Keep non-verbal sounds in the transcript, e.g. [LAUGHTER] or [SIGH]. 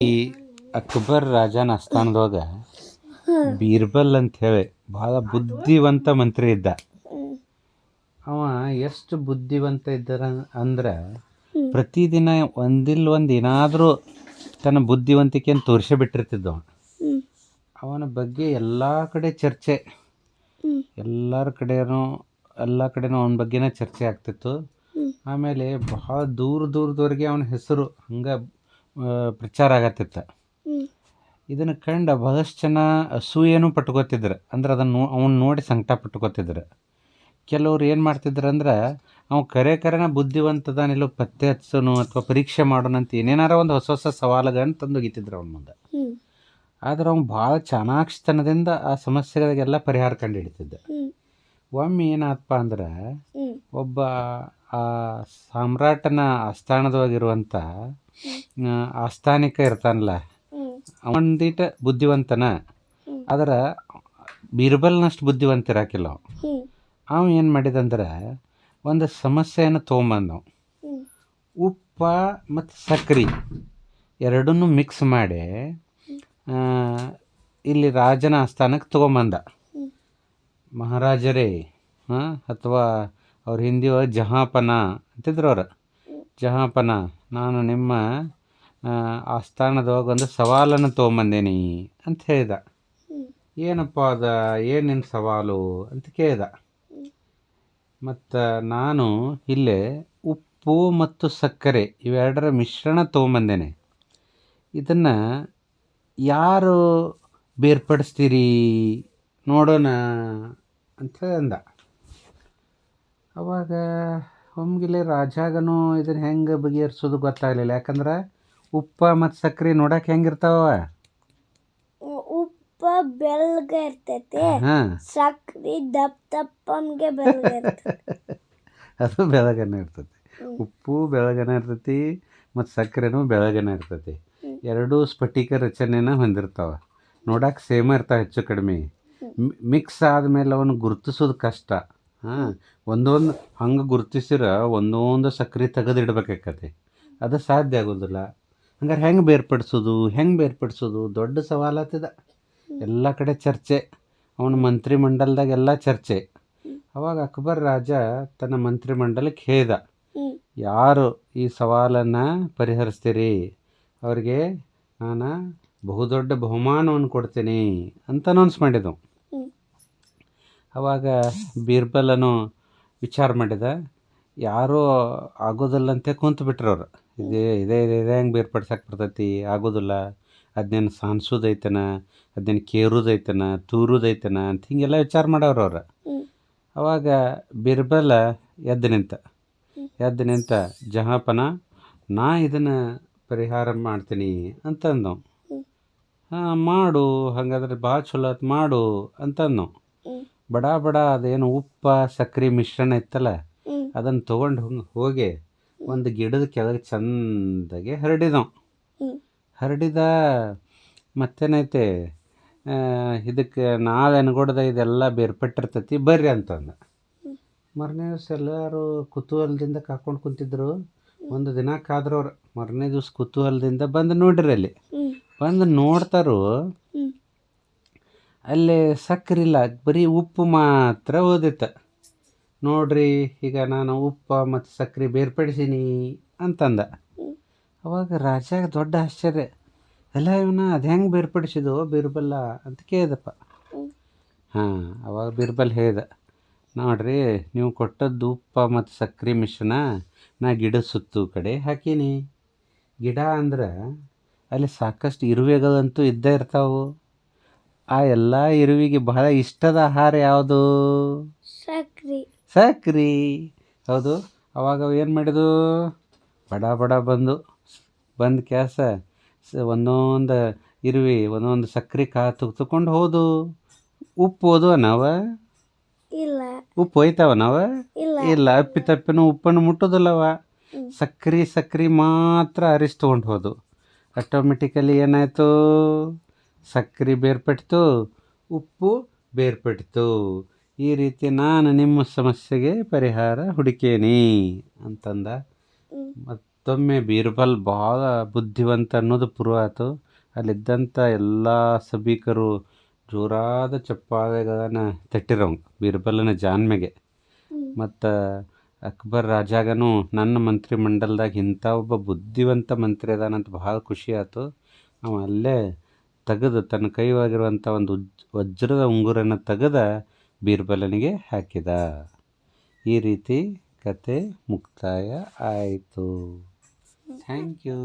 ಈ ಅಕ್ಬರ್ ರಾಜನ ಆಸ್ಥಾನದೊಳಗ ಬೀರ್ಬಲ್ ಅಂತ ಹೇಳಿ ಬಹಳ ಬುದ್ಧಿವಂತ ಮಂತ್ರಿ ಇದ್ದ. ಅವ ಎಷ್ಟು ಬುದ್ಧಿವಂತ ಇದ್ದಾರ ಅಂದ್ರೆ ಪ್ರತಿದಿನ ಒಂದಿಲ್ಲ ಒಂದು ಏನಾದರೂ ತನ್ನ ಬುದ್ಧಿವಂತಿಕೆಯನ್ನು ತೋರಿಸೇ ಬಿಟ್ಟಿರ್ತಿದ್ದ ಅವ ಅವನ ಬಗ್ಗೆ ಎಲ್ಲ ಕಡೆ ಚರ್ಚೆ. ಎಲ್ಲರ ಕಡೆಯೂ ಎಲ್ಲ ಕಡೆನೂ ಅವನ ಬಗ್ಗೆನೇ ಚರ್ಚೆ ಆಗ್ತಿತ್ತು. ಆಮೇಲೆ ಬಹಳ ದೂರ ದೂರದವರೆಗೆ ಅವನ ಹೆಸರು ಹಂಗೆ ಪ್ರಚಾರ ಆಗತ್ತಿತ್ತು. ಇದನ್ನು ಕಂಡು ಬಹಳಷ್ಟು ಜನ ಅಸೂಯೆನೂ ಪಟ್ಕೋತಿದ್ರು. ಅಂದ್ರೆ ಅದನ್ನು ಅವ್ನು ನೋಡಿ ಸಂಕಟ ಪಟ್ಕೋತಿದ್ರು. ಕೆಲವ್ರು ಏನು ಮಾಡ್ತಿದ್ರು ಅಂದ್ರೆ ಅವ್ನು ಕರೆ ಕರೆನ ಬುದ್ಧಿವಂತದಾನಿಲ್ಲೋ ಪತ್ತೆ ಹಚ್ಚೋನು ಅಥವಾ ಪರೀಕ್ಷೆ ಮಾಡೋಣ ಅಂತ ಏನೇನಾರ ಒಂದು ಹೊಸ ಹೊಸ ಸವಾಲುಗಳನ್ನು ತಂದು ಅವ್ನ ಅವನ ಮುಂದೆ ಆದ್ರೆ ಅವ್ನು ಭಾಳ ಚಾಣಾಕ್ಷತನದಿಂದ ಆ ಸಮಸ್ಯೆಗಳಿಗೆಲ್ಲ ಪರಿಹಾರ ಕಂಡು ಹಿಡಿತಿದ್ದ. ಒಮ್ಮೆ ಏನಾದಪ್ಪ ಅಂದ್ರೆ ಒಬ್ಬ ಆ ಸಾಮ್ರಾಟನ ಆಸ್ಥಾನದೊಳಗಿರುವಂಥ ಆಸ್ಥಾನಿಕ ಇರ್ತಾನಲ್ಲ ಅವಂದಿಟ ಬುದ್ಧಿವಂತನ ಆದ್ರೆ ಬೀರ್ಬಲ್ನಷ್ಟು ಬುದ್ಧಿವಂತ ಇರಾಕಿಲ್ಲ ಅವ ಏನು ಮಾಡಿದಂದ್ರೆ ಒಂದು ಸಮಸ್ಯೆಯನ್ನು ತೊಗೊಂಬಂದ ಉಪ್ಪ ಮತ್ತು ಸಕ್ರೆ ಎರಡನ್ನೂ ಮಿಕ್ಸ್ ಮಾಡಿ ಇಲ್ಲಿ ರಾಜನ ಆಸ್ಥಾನಕ್ಕೆ ತೊಗೊಂಬಂದ. ಮಹಾರಾಜರೇ ಹಾಂ ಅಥವಾ ಅವ್ರ ಹಿಂದಿ ಒಳಗೆ ಜಹಾಪನ ಅಂತಿದ್ರು ಅವ್ರು. ಜಹಾಪನ, ನಾನು ನಿಮ್ಮ ಆಸ್ಥಾನದೊಳಗೆ ಒಂದು ಸವಾಲನ್ನು ತೊಗೊಂಬಂದೇನಿ ಅಂತ ಹೇಳಿದ. ಏನಪ್ಪ ಅದ? ಏನು ನಿನ್ನ ಸವಾಲು ಅಂತ ಕೇಳಿದ. ಮತ್ತು ನಾನು ಇಲ್ಲೇ ಉಪ್ಪು ಮತ್ತು ಸಕ್ಕರೆ ಇವೆರಡರ ಮಿಶ್ರಣ ತೊಗೊಂಬಂದೇನೆ. ಇದನ್ನು ಯಾರು ಬೇರ್ಪಡಿಸ್ತೀರಿ ನೋಡೋಣ ಅಂತ ಅಂದ. ಅವಾಗ ಹೊಮ್ಗಿಲೆ ರಾಜಾಗನು ಇದನ್ನು ಹೆಂಗೆ ಬಗೆಹರಿಸೋದು ಗೊತ್ತಾಗಲಿಲ್ಲ. ಯಾಕಂದ್ರೆ ಉಪ್ಪ ಮತ್ತು ಸಕ್ಕರೆ ನೋಡಕ್ಕೆ ಹೆಂಗಿರ್ತಾವ? ಉಪ್ಪ ಬೆಳ್ಗ ಇರ್ತೈತಿ. ಹಾಂ ಸಕ್ರಿ ದಪ್ಪ ಇರ್ತೈತಿ. [LAUGHS] ಅದು ಬೆಳಗನೆ ಇರ್ತೈತಿ. ಉಪ್ಪು ಬೆಳಗನೆ ಇರ್ತೈತಿ ಮತ್ತು ಸಕ್ಕರೆನೂ ಬೆಳಗನೆ ಇರ್ತೈತಿ. ಎರಡೂ ಸ್ಫಟಿಕ ರಚನೆನ ಹೊಂದಿರ್ತಾವ. ನೋಡಕ್ಕೆ ಸೇಮ್ ಇರ್ತಾವೆ ಹೆಚ್ಚು ಕಡಿಮೆ. ಮಿಕ್ಸ್ ಆದಮೇಲೆ ಅವನು ಗುರುತಿಸೋದು ಕಷ್ಟ. ಹಾಂ, ಒಂದೊಂದು ಹಂಗೆ ಗುರುತಿಸಿರ ಒಂದೊಂದು ಸಕ್ರೆ ತೆಗೆದಿಡ್ಬೇಕಾಕತಿ ಅದು ಸಾಧ್ಯ ಆಗೋದಿಲ್ಲ. ಹಂಗಾರೆ ಹೆಂಗೆ ಬೇರ್ಪಡಿಸೋದು? ಹೆಂಗೆ ಬೇರ್ಪಡಿಸೋದು? ದೊಡ್ಡ ಸವಾಲಾತಿದ ಎಲ್ಲ ಕಡೆ ಚರ್ಚೆ. ಅವನ ಮಂತ್ರಿಮಂಡಲದಾಗ ಎಲ್ಲ ಚರ್ಚೆ. ಅವಾಗ ಅಕ್ಬರ್ ರಾಜ ತನ್ನ ಮಂತ್ರಿಮಂಡಲಕ್ಕೆ ಹ್ಮ್. ಯಾರು ಈ ಸವಾಲನ್ನು ಪರಿಹರಿಸ್ತೀರಿ? ಅವ್ರಿಗೆ ನಾನು ಬಹುದೊಡ್ಡ ಬಹುಮಾನವನ್ನು ಕೊಡ್ತೀನಿ ಅಂತ ಅನೌನ್ಸ್ ಮಾಡಿದವು. ಅವಾಗ ಬೀರ್ಬಲನು ವಿಚಾರ ಮಾಡಿದ. ಯಾರೂ ಆಗೋದಿಲ್ಲಂತೆ ಕುಂತು ಬಿಟ್ರು ಅವ್ರು. ಇದೇ ಇದೇ ಇದೇ ಇದೇ ಹೆಂಗೆ ಬೇರ್ಪಡ್ಸಕ್ಕೆ ಬರ್ತೈತಿ ಆಗೋದಿಲ್ಲ. ಅದನ್ನೇನು ಸಾನ್ಸೋದೈತನ ಅದನ್ನೇನು ಕೇರೋದೈತನ ತೂರೋದೈತನ ಅಂತ ಹಿಂಗೆಲ್ಲ ವಿಚಾರ ಮಾಡವ್ರು ಅವ್ರು. ಅವಾಗ ಬಿರ್ಬಲ ಎದ್ದು ನಿಂತ. ಎದ್ದು ನಿಂತ ಜಹಾಪನ ನಾ ಇದನ್ನು ಪರಿಹಾರ ಮಾಡ್ತೀನಿ ಅಂತಂದು. ಹಾಂ ಮಾಡು ಹಾಗಾದ್ರೆ ಭಾಳ ಚಲೋ ಆತು ಮಾಡು ಅಂತಂದು. ಬಡ ಬಡ ಅದೇನು ಉಪ್ಪ ಸಕ್ಕರೆ ಮಿಶ್ರಣ ಇತ್ತಲ್ಲ. ಅದನ್ನು ತೊಗೊಂಡು ಹೋಗಿ ಒಂದು ಗಿಡದ ಕೆಳಗೆ ಚಂದಾಗೆ ಹರಡಿದವು. ಹರಡಿದ ಮತ್ತೇನೈತೆ ಇದಕ್ಕೆ ನಾಳೆ ಅನ್ಗೊಡ್ದ ಇದೆಲ್ಲ ಬೇರ್ಪಟ್ಟಿರ್ತೈತಿ ಬರ್ರಿ ಅಂತಂದ. ಮರನೇ ದಿವಸ ಎಲ್ಲರೂ ಕುತೂಹಲದಿಂದ ಕಾಕೊಂಡು ಕುಂತಿದ್ರು. ಒಂದು ದಿನ ಕಾದ್ರವ್ರು ಮರನೇ ದಿವ್ಸ ಕುತೂಹಲದಿಂದ ಬಂದು ನೋಡ್ರಿ ಅಲ್ಲಿ. ಬಂದು ನೋಡ್ತಾರು. ಅಲ್ಲಿ ಸಕ್ಕರೆ ಇಲ್ಲ, ಬರೀ ಉಪ್ಪು ಮಾತ್ರ ಓದಿತ್ತು ನೋಡ್ರಿ, ಈಗ ನಾನು ಉಪ್ಪು ಮತ್ತು ಸಕ್ಕರೆ ಬೇರ್ಪಡಿಸೀನಿ ಅಂತಂದ. ಅವಾಗ ರಾಜಾಗ ದೊಡ್ಡ ಆಶ್ಚರ್ಯ ಎಲ್ಲ ಇವನ ಅದು ಹೆಂಗೆ ಬೇರ್ಪಡಿಸಿದು ಬೀರ್ಬಲ್ಲ? ಅಂತ ಕೇಳಿದಪ್ಪ. ಹಾಂ, ಅವಾಗ ಬೀರ್ಬಲ್ ಹೇಳ್ದ, ನೋಡ್ರಿ, ನೀವು ಕೊಟ್ಟದ್ದು ಉಪ್ಪ ಮತ್ತು ಸಕ್ಕರೆ ಮಿಶ್ರಣ ನಾ ಗಿಡದ ಸುತ್ತು ಕಡೆ ಹಾಕೀನಿ. ಗಿಡ ಅಂದ್ರೆ ಅಲ್ಲಿ ಸಾಕಷ್ಟು ಇರುವೆಗಳಂತೂ ಇದ್ದೇ ಇರ್ತಾವು. ಆ ಎಲ್ಲ ಇರುವಿಗೆ ಬಹಳ ಇಷ್ಟದ ಆಹಾರ ಯಾವುದು? ಸಕ್ರಿ. ಸಕ್ರಿ. ಹೌದು. ಅವಾಗ ಅವು ಏನು ಮಾಡಿದು? ಬಡ ಬಡ ಬಂದು ಬಂದು ಕ್ಯಾಸ ಸ ಒಂದೊಂದು ಇರುವಿ ಒಂದೊಂದು ಸಕ್ರೆ ಕಾ ತುಗ್ತುಕೊಂಡು ಹೋದು. ಉಪ್ಪು ಹೋದು ನಾವ? ಇಲ್ಲ. ಉಪ್ಪು ಹೋಯ್ತಾವ ನಾವ? ಇಲ್ಲ. ಅಪ್ಪಿ ತಪ್ಪಿನ ಉಪ್ಪನ್ನು ಮುಟ್ಟೋದಿಲ್ಲವ. ಸಕ್ರಿ ಸಕ್ರಿ ಸಕ್ರೆ ಮಾತ್ರ ಅರಿಸ್ ತೊಗೊಂಡು ಹೋದು. ಆಟೋಮೆಟಿಕಲಿ ಏನಾಯಿತು? ಸಕ್ರೆ ಬೇರ್ಪಟ್ಟಿತು, ಉಪ್ಪು ಬೇರ್ಪಟ್ಟಿತು. ಈ ರೀತಿ ನಾನು ನಿಮ್ಮ ಸಮಸ್ಯೆಗೆ ಪರಿಹಾರ ಹುಡುಕೇನಿ ಅಂತಂದ. ಮತ್ತೊಮ್ಮೆ ಬೀರ್ಬಲ್ ಭಾಳ ಬುದ್ಧಿವಂತ ಅನ್ನೋದು ಪ್ರೂವ್ ಆಯಿತು ಅಲ್ಲಿದ್ದಂಥ ಎಲ್ಲ ಸಭಿಕರು ಜೋರಾದ ಚಪ್ಪಾಳೆಗಳನ್ನು ತಟ್ಟಿರೋ ಬೀರ್ಬಲನ ಜಾನ್ಮೆಗೆ. ಮತ್ತು ಅಕ್ಬರ್ ರಾಜಾಗನು ನನ್ನ ಮಂತ್ರಿ ಮಂಡಲದಾಗ ಇಂಥ ಒಬ್ಬ ಬುದ್ಧಿವಂತ ಮಂತ್ರಿ ಅದಾನಂತ ಭಾಳ ಖುಷಿ ಆಯ್ತು ಅವ ತೆಗೆದು ತನ್ನ ಕೈವಾಗಿರುವಂಥ ಒಂದು ವಜ್ರದ ಉಂಗುರನ್ನು ತೆಗೆದ ಬೀರ್ಬಲನಿಗೆ ಹಾಕಿದ. ಈ ರೀತಿ ಕತೆ ಮುಕ್ತಾಯ ಆಯಿತು. Thank you